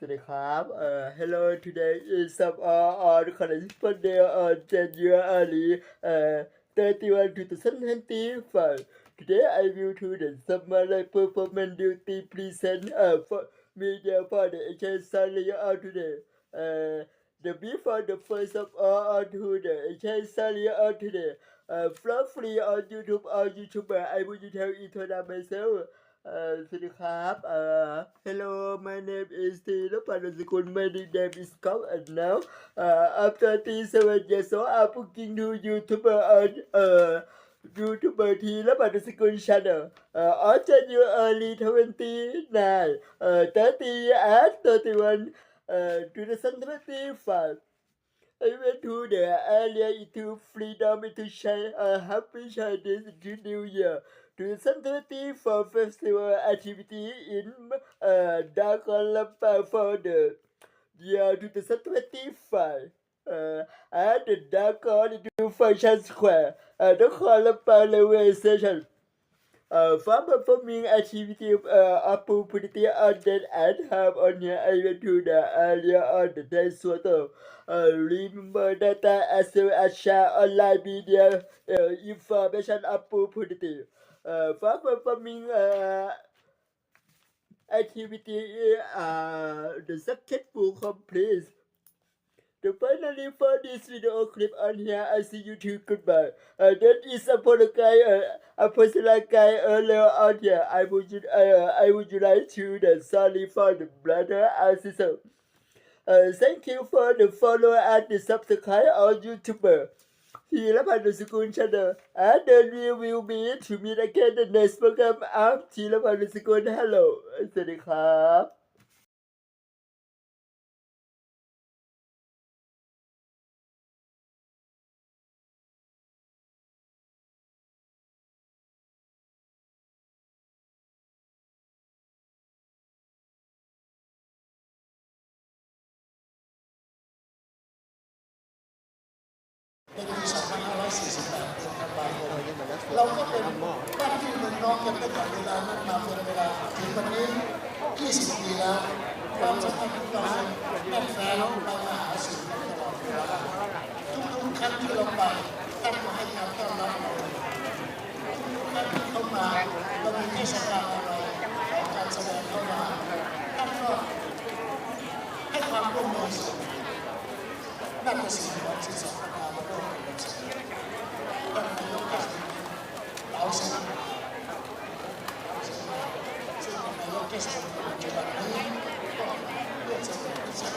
สวัสดีครับ เอ่อ hello today is some uh, on correspondent on January uh, 31 2025 today I will to the summer life performance duty present uh, for media for the HSL out today uh, the before the first of all on to the HSL out today uh, from free on YouTube or YouTuber I will tell introduce myself เอ่อสวัสดีครับเอ่อ hello my name is ธีรพันธ์สกุล my name is Scott and now uh, after 37 years old I'm working to YouTuber on uh, YouTuber ธีรพันธ์สกุล channel uh, on January 29 uh, 30 and 31 uh, 2025 I went to the area into freedom into China, uh, happy Chinese into New Year. 2030 for festival activity in uh, Dagualampa for the year 2025. Uh, at the Dagon into Function Square, uh, the Kuala railway station. Uh, for performing activity uh, opportunity that and have on here I to the area on the day photo. Uh, remember that uh, as well as share online media uh, information opportunity. Uh, for performing uh, activity uh, the full complete. The finally for this video clip on here, I see you too. Goodbye. Uh, that is a guy, uh, a personal guy earlier on here. I would, uh, I would like to the sorry for the brother and sister. Uh, thank you for the follow and the subscribe on YouTuber. ทีละพันธ์สกุลชาแนล and then we will meet to meet again the next program of ทีละพันธ์สกุล hello สวัสดีครับ 2548เราก็เป็นบ้านที่เมืองน้องกันตั้งแต่เวลานั้นมาเป็นเวลาถึงวันนี้ 20 ปีแล้วความสัมพันธ์ของเราแน่นแฟ้นไปมาหาสู่กันตลอดเวลาทุกๆครั้งที่เราไปท่านมาให้การต้อนรับเราทุกครั้งที่เข้ามาเรามีเทศกาลอะไรการแสดงเข้ามาท่านก็ให้ความร่วมมือสูงนั่นเป็นสิ่งที่สำคัญมาร่วมกันท่านนายกเทศมนตรีเราซึ่งซึ่ง เป็นนายกเทศมนตรีปัจจุบันนี้ก็เพื่อจะเป็นพิเศษ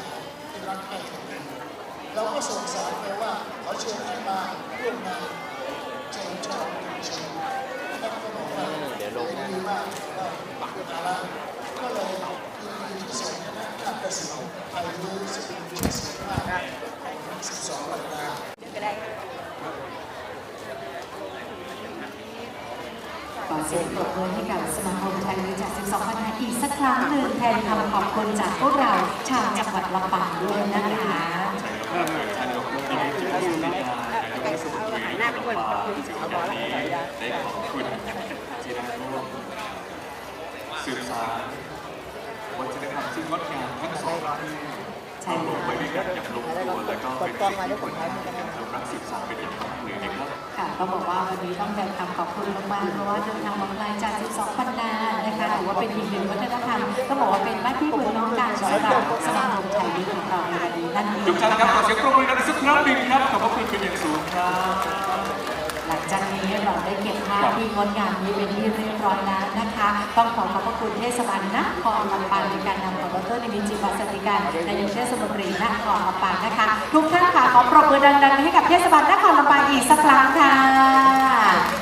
ที่รักใคร่กันเราก็ส่งสารไปว่าขอเชิญท่านมาร่วมงานเชิญชมเชิญท่านก็บอกว่าดีมากก็ปักมาล้วก็เลยยินดีที่สุดนะท่านประสิทธิ์ไทยรู้สึกมีชื่อเสียงมาก12วันนาขอเสียงปรบมือให้กับสมาคมไทย สักครั้งหนึ่งแทนคำขอบคุณจากพวกเราชาวจังหวัดลำปางด้วยนะคะได้ขอบคุณจิตรร่วมสืบสานวัฒนธรรมที่งดงามทั้งสองที่ใช่เอาลงไปด้วยกันอย่างลงตัวและก็เป็นสิ่งที่คนไทยยังคงรักสืบสานเป็นอย่างต่อเนื่องนะครับค่ะก็บอกว่าวันนี้ต้องแทนคำขอบคุณมากๆเพราะว่าเดินทางมาไกลจาก 12ปัน เป็นอีกหนึ่งวัฒนธรรมต้องบอกว่าเป็นบ้านที่เมืองน้องการสำหรับสมาคมไทยดีของเราในด้านนี้ทุกท่านครับขอเสียงปรบมือกันสักครั้งหนึ่งครับขอบพระคุณเป็นอย่างสูงครับ จากนี้เราได้เก็บภาพที่งดงามนี้เป็นที่เรียบร้อยแล้วนะคะ ต้องขอขอบพระคุณเทศบาลนครลำปางในการนำของดรนิมิตจิตวัสติการนายกเทศมนตรีนครลำปางนะคะ ทุกท่านค่ะขอปรบมือดังๆให้กับเทศบาลนครลำปางอีกสักครั้งค่ะ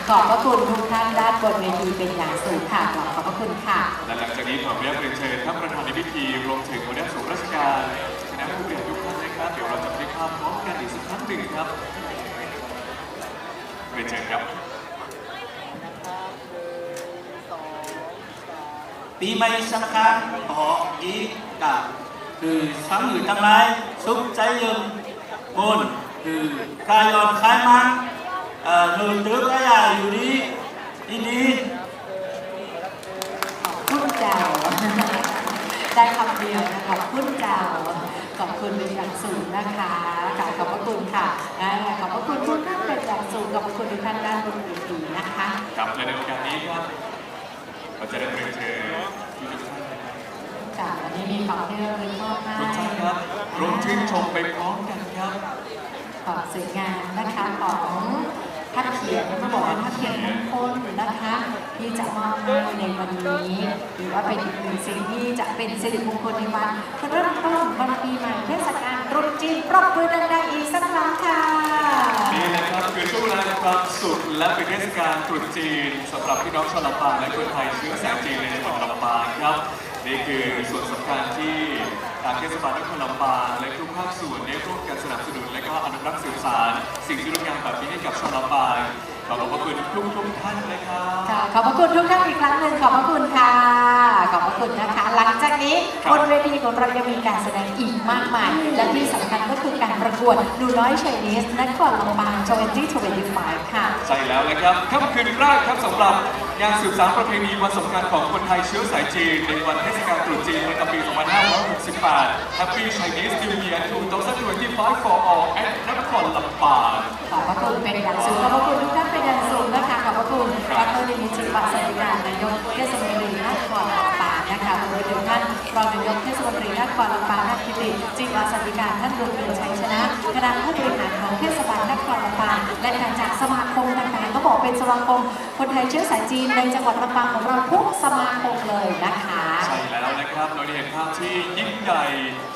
ขอบพระคุณทุกท่านด้านบนเวทีเป็นอย่างสูงค่ะกราบขอบพระคุณค่ะและหลังจากนี้ขออนุญาตเรียนเชิญท่านประธานในพิธีรวมถึงหัวหน้าส่วนราชการคณะผู้บริหารทุกท่านนะครับเดี๋ยวเราจะไปภาพพร้อมกันอีกสักครั้งหนึ่งครับ เรียนเชิญครับ ปีใหม่สำคัญขออีกกับคือทั้งหรือทั้งหลายสุขใจเยิมมนคือกายยอนคลายมันเอ่อหนุนตึกระยะอยู่นี้ที่นี้ขอบคุณเจ้าได้คำเดียวนะขอบคุณเจ้าขอบคุณเป็นอย่างสูงนะคะกราบขอบพระคุณค่ะอ่าขอบพระคุณทุกท่านเป็น อย่างสูงขอบพระคุณทุกท่านด้านบนเวทีนะคะกับในโอกาสนี้ครับเราจะได้เรียนเชิญทุกท่านนะครับจ้าวันนี้มีของที่ระลึกมอบให้ทุกท่านครับร่วมชื่นชมไปพร้อมกันครับของสวยงามนะคะของท่านเขียนต้องบอกว่าท่านเขียนมงคลนะคะ ที่จะมอบให้ในวันนี้ถือว่าเป็นอีกหนึ่งสิ่งที่จะเป็นสิริมงคลในวันเริ่มต้นวันปีใหม่เทศกาลตรุษจีนปรบมือดังๆอีกสักครั้งค่ะนี่นะครับคือช่วงเวลาความสุขและเป็นเทศกาลตรุษจีนสำหรับพี่น้องชาวลำปางและคนไทยเชื้อสายจีนในจังหวัดลำปางครับนี่คือส่วนสำคัญที่ทางเทศบาลนครลำปางและทุกภาคส่วนได้ร่วมกันสนับสนุนและก็อนุรักษ์สืบสานสิ่งที่งดงามแบบนี้ให้กับชาวลำปางขอบพระคุณทุกทุกท่านนะครับ ขอบพระคุณทุกท่านอีกครั้งหนึ่งขอบพระคุณค่ะ ขอบพระคุณนะคะ หลังจากนี้ครับบนเวทีของเรายังมีการแสดงอีกมากมาย และที่สำคัญก็คือการประกวดหนูน้อยเชยนิสนครลำปาง2025ค่ะ ใช่แล้วนะครับค่ำคืนแรกครับสำหรับงานสืบสานประเพณีวันสำคัญของคนไทยเชื้อสายจีนในวันเทศกาลตรุษจีนประจำปี 2568 Happy Chinese New Year 2025 for all at นครลำปางขอบพระคุณเป็นอย่างสูงขอบพระคุณ ครลำปางท่านกิติจิตวัสดิการท่านดวงเดือนชัยชนะคณะผู้บริหารของเทศบาลนครลำปางและการจากสมาคมต่างๆก็บอกเป็นสมาคมคนไทยเชื้อสายจีนในจังหวัดลำปางของเราทุกสมาคมเลยนะคะใช่แล้วนะครับเราได้เห็นภาพที่ยิ่งใหญ่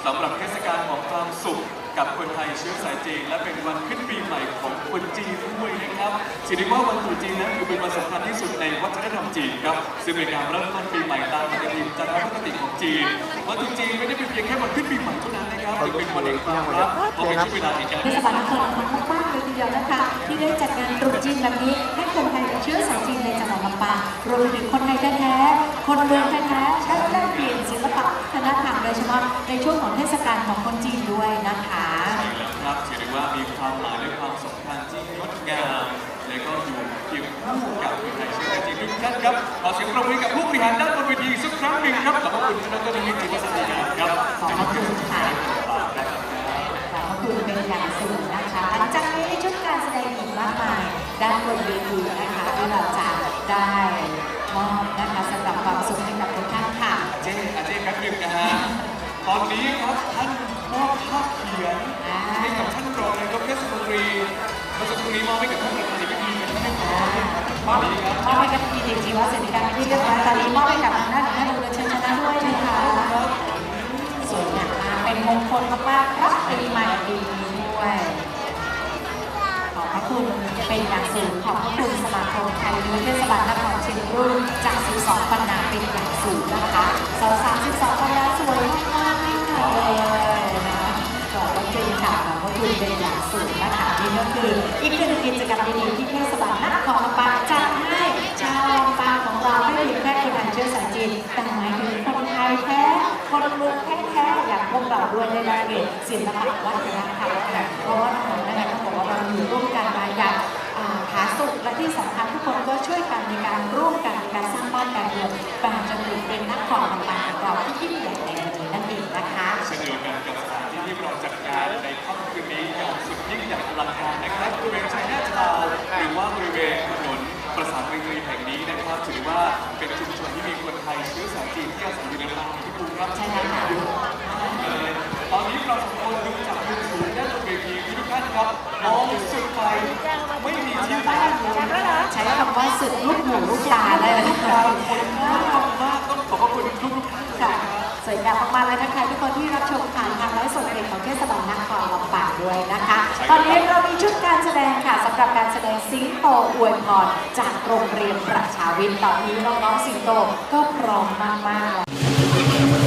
สำหรับเทศกาลของความสุขกับคนไทยเชื้อสายจีนและเป็นวันขึ้นปีใหม่ของคนจีน ด้วยนะครับสิริว่าวันตรุษจีนนั้นถือเป็นวันสำคัญที่สุดในวัฒนธรรมจีนครับซึ่งเป็นการเริ่มต้นปีใหม่ตามปฏิทินจันทรคติของจีนวันตรุษจีนไม่ได้เป็นเพียงแค่วันขึ้นปีใหม่เท่านั้นนะครับยังเป็นวันแห่งความรักเพราะเป็นช่วงเวลาแห่งการเทศบาลนครลำปางมากๆเลยทีเดียวนะคะ ที่ได้จัดงานตรุษจีนแบบนี้ให้คนไทยเชื้อสายจีนในจังหวัดลำปางรวมไปถึงคนไทยแท้ๆคนเมืองแท้ๆได้แลกเปลี่ยนศิลปะวัฒนธรรมโดยเฉพาะในช่วงของเทศกาลของคนจีนด้วยนะคะใช่แล้วครับถือได้ว่ามีความหมายและความสำคัญที่งดงามและก็อยู่เคียงคู่กับคนไทยเชื้อสายจีน ทุกท่านครับขอเสียงปรบมือกับผู้บริหารด้านบนเวทีอีกสักครั้งหนึ่งครับขอบพระคุณท่านดรนิติวัฒน์การครับขอบพระคุณค่ะขอบพระคุณเป็นอย่างสูงนะคะหลังจากนี้ชุดการแสดงอีกมากมายด้านบนเวทีนะคะที่เราจะได้มอบนะคะสำหรับความสุขให้กับทุกท่านค่ะเจ๊อาเจ๊แป๊บหนึงนะฮะตอนนี้ครับท่านมอบภาพเขียนให้กับท่านรองนายกเทศมนตรีเมื่อสักครู่นี้มอบให้กับท่านประธานในพิธีเป็นที่เรียบร้อยตอนนี้ครับมอบให้กับ พีดีจีวัฒน์การที่เรียบร้อยตอนนี้มอบให้กับทางด้านของท่านดูแลเชิญชนะด้วยนะคะสวยงามมาเป็นมงคลมากๆรับปีใหม่ปีนี้ด้วยขอบพระคุณเป็นอย่างสูงขอบพระคุณสมาคมไทยยุเทศบาลนครเชียงรุ่งจาก 12 ปันนาเป็นอย่างสูงนะคะสาว32ปันนาสวยมาก ด้วยในรายละเอียดศิลปะวัฒนธรรมค่ะเพราะว่าเรานะคะต้องบอกว่าเราอยู่ร่วมกันมาอย่างผาสุกและที่สำคัญทุกคนก็ช่วยกันในการร่วมกันในการสร้างบ้านการเมืองแปลงจนถึงเป็นนักข่าวต่างๆของเราที่ยิ่งใหญ่ในวันนี้นั่นเองนะคะเช่นเดียวกันกับสถานที่ที่เราจัดงานในครอบ ไม่มีที่ว่างเลยใช้คำว่าสุดลูกหูลูกตาเลยนะดาคะวคนมากมากต้องขอบคุณทุกๆท่านค่ะนะครับสวยงามมากๆเลยนะคะทุกคนที่รับชมผ่านทางไลฟ์สดเพจของเทศบาลนครลำปางด้วยนะคะ ตอนนี้เรามีชุดการแสดงค่ะสำหรับการแสดงสิงโตอวยพรจากโรงเรียนประชาวิทย์ตอนนี้น้องๆสิงโตก็พร้อมมากๆ